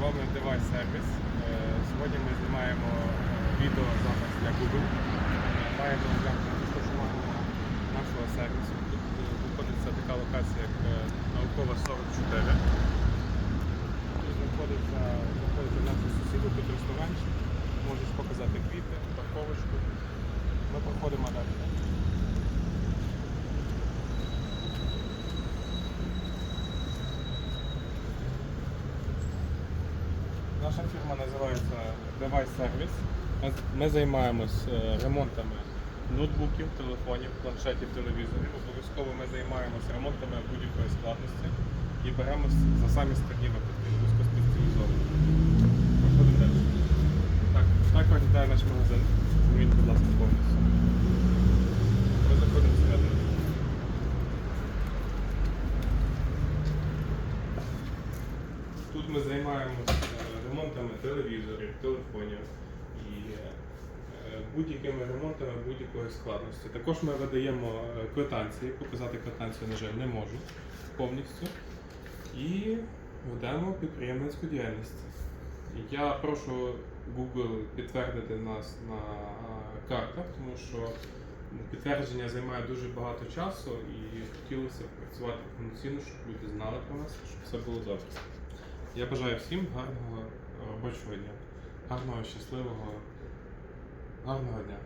вами Device Service. Сьогодні ми знімаємо е, відео запис для Google. Маємо оглянути розташування нашого сервісу. Тут е, знаходиться така локація, як е, наукова 44. Тут знаходиться, знаходиться наші сусіди, тут ресторанчик. Можеш показати квіти, парковочку. Ми проходимо далі. Наша фірма називається Device Service. Ми, ми займаємось е, ремонтами ноутбуків, телефонів, планшетів, телевізорів. Обов'язково ми займаємося ремонтами будь-якої складності і беремось за самі складні випадки, вузькоспеціалізовані. Проходимо далі. Так, так виглядає наш магазин. Змініть, будь ласка, повністю. Ми заходимо всередину. Тут ми займаємося ремонтами телевізорів, телефонів і е, будь-якими ремонтами будь-якої складності. Також ми видаємо е, квитанції, показати квитанцію, на жаль, не можу повністю. І ведемо підприємницьку діяльність. Я прошу Google підтвердити нас на е, картах, тому що підтвердження займає дуже багато часу і хотілося працювати повноцінно, щоб люди знали про нас, щоб все було добре. Я бажаю всім гарного робочого дня, гарного, щасливого, гарного дня.